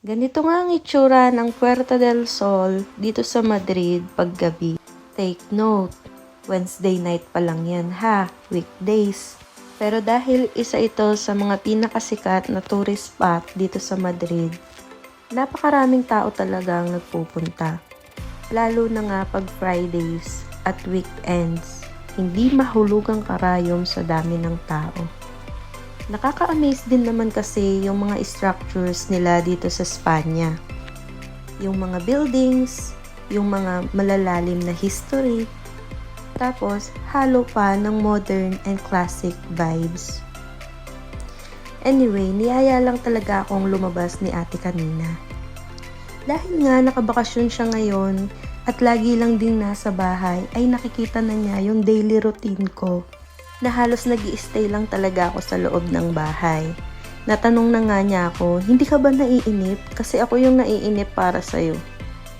Ganito nga ang itsura ng Puerta del Sol dito sa Madrid paggabi. Take note, Wednesday night pa lang yan ha, weekdays. Pero dahil isa ito sa mga pinakasikat na tourist spot dito sa Madrid, napakaraming tao talagang nagpupunta. Lalo na nga pag Fridays at weekends, hindi mahulugang karayom sa dami ng tao. Nakaka-amaze din naman kasi yung mga structures nila dito sa Spanya. Yung mga buildings, yung mga malalalim na history, tapos halo pa ng modern and classic vibes. Anyway, niyaya lang talaga akong lumabas ni ate kanina. Dahil nga nakabakasyon siya ngayon at lagi lang din nasa bahay, ay nakikita na niya yung daily routine ko na halos nag stay lang talaga ako sa loob ng bahay. Natanong na nga niya ako, hindi ka ba naiinip? Kasi ako yung naiinip para sa'yo.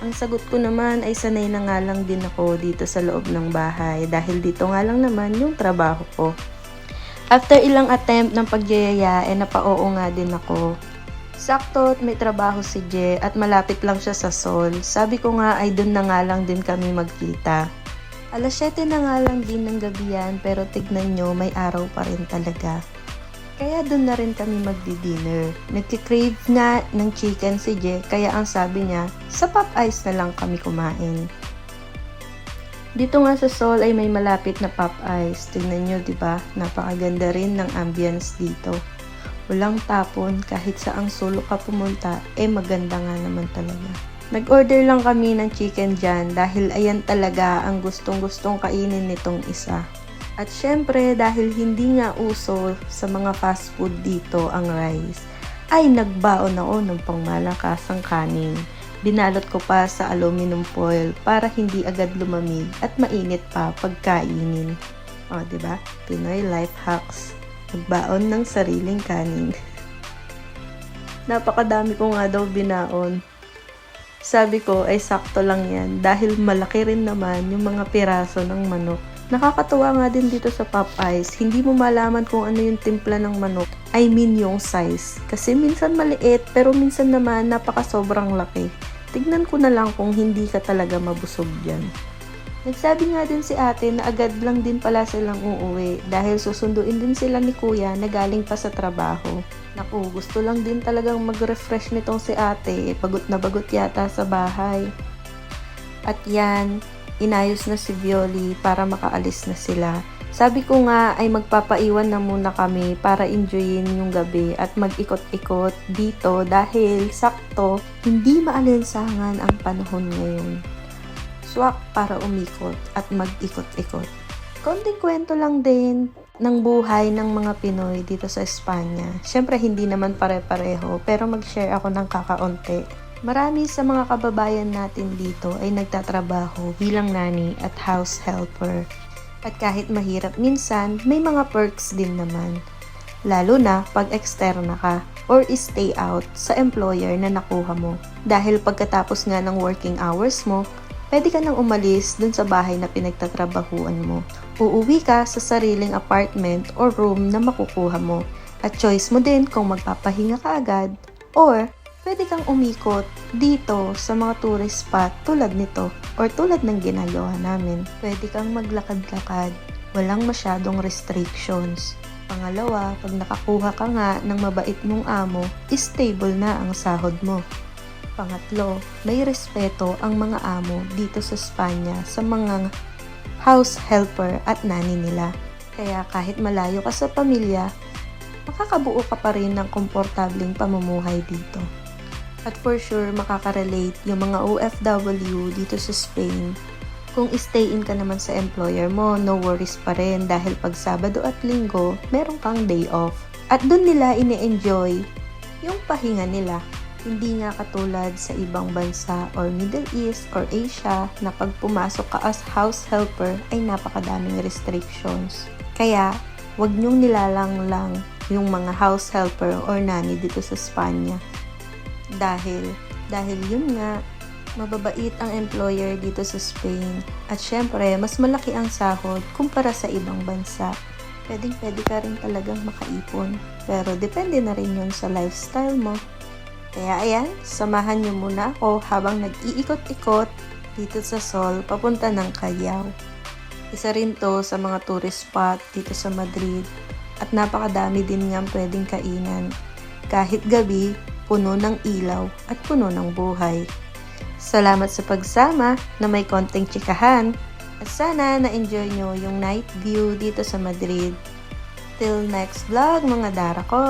Ang sagot ko naman ay sanay na nga lang din ako dito sa loob ng bahay dahil dito nga lang naman yung trabaho ko. After ilang attempt ng pagyayaya, eh napaoo nga din ako. Sakto at may trabaho si Je at malapit lang siya sa Sol. Sabi ko nga ay doon na nga lang din kami magkita. Alas 7 na nga lang din ng gabi yan, pero tignan nyo, may araw pa rin talaga. Kaya doon na rin kami magdi-dinner. Nagkikrave nga ng chicken si Je, kaya ang sabi niya, sa Pop Ice na lang kami kumain. Dito nga sa Seoul ay may malapit na Pop Ice. Tingnan nyo, di ba? Napakaganda rin ng ambience dito. Walang tapon, kahit saang solo ka pumunta, eh maganda nga naman talaga. Nag-order lang kami ng chicken dyan dahil ayan talaga ang gustong-gustong kainin nitong isa. At syempre dahil hindi nga uso sa mga fast food dito ang rice, ay nagbaon ako ng pangmalakasang kanin. Binalot ko pa sa aluminum foil para hindi agad lumamig at mainit pa pagkainin. O, ba? Pinoy life hacks. Nagbaon ng sariling kanin. Napakadami ko nga daw binaon. Sabi ko ay sakto lang yan dahil malaki rin naman yung mga piraso ng manok. Nakakatuwa nga din dito sa Popeyes, hindi mo malaman kung ano yung timpla ng manok. I mean yung size. Kasi minsan maliit pero minsan naman napaka sobrang laki. Tignan ko na lang kung hindi ka talaga mabusog dyan. Nagsabi nga din si ate na agad lang din pala silang uuwi dahil susunduin din sila ni kuya na galing pa sa trabaho. Naku, gusto lang din talagang mag-refresh nitong si ate. Bagot na bagot yata sa bahay. At yan, inayos na si Violi para makaalis na sila. Sabi ko nga ay magpapaiwan na muna kami para enjoyin yung gabi at mag-ikot-ikot dito dahil sakto hindi maalinsangan ang panahon ngayon. Swak para umikot at mag-ikot-ikot. Konting kwento lang din ng buhay ng mga Pinoy dito sa Espanya. Siyempre, hindi naman pare-pareho, pero mag-share ako ng kakaunti. Marami sa mga kababayan natin dito ay nagtatrabaho bilang nani at house helper. At kahit mahirap minsan, may mga perks din naman. Lalo na pag externa ka or stay out sa employer na nakuha mo. Dahil pagkatapos nga ng working hours mo, pwede ka nang umalis dun sa bahay na pinagtatrabahuan mo. Uuwi ka sa sariling apartment or room na makukuha mo. At choice mo din kung magpapahinga ka agad or pwede kang umikot dito sa mga tourist spot tulad nito or tulad ng ginagawa namin. Pwede kang maglakad-lakad. Walang masyadong restrictions. Pangalawa, pag nakakuha ka nga ng mabait mong amo, stable na ang sahod mo. Pangatlo, may respeto ang mga amo dito sa Spanya sa mga house helper at nani nila. Kaya kahit malayo ka sa pamilya, makakabuo ka pa rin ng komportabling pamumuhay dito. At for sure, makakarelate yung mga OFW dito sa Spain. Kung stay in ka naman sa employer mo, no worries pa rin dahil pag Sabado at Linggo, meron kang day off. At doon nila ini-enjoy yung pahinga nila hindi nga katulad sa ibang bansa or Middle East or Asia na pag pumasok ka as house helper ay napakadaming restrictions. Kaya, wag niyong nilalang lang yung mga house helper or nanny dito sa Spanya. Dahil, dahil yun nga, mababait ang employer dito sa Spain. At syempre, mas malaki ang sahod kumpara sa ibang bansa. Pwedeng pwede ka rin talagang makaipon. Pero depende na rin yun sa lifestyle mo. Kaya ayan, samahan niyo muna ako habang nag-iikot-ikot dito sa Sol papunta ng Callao. Isa rin to sa mga tourist spot dito sa Madrid at napakadami din niyang pwedeng kainan. Kahit gabi, puno ng ilaw at puno ng buhay. Salamat sa pagsama na may konting tsikahan at sana na-enjoy nyo yung night view dito sa Madrid. Till next vlog mga dara ko!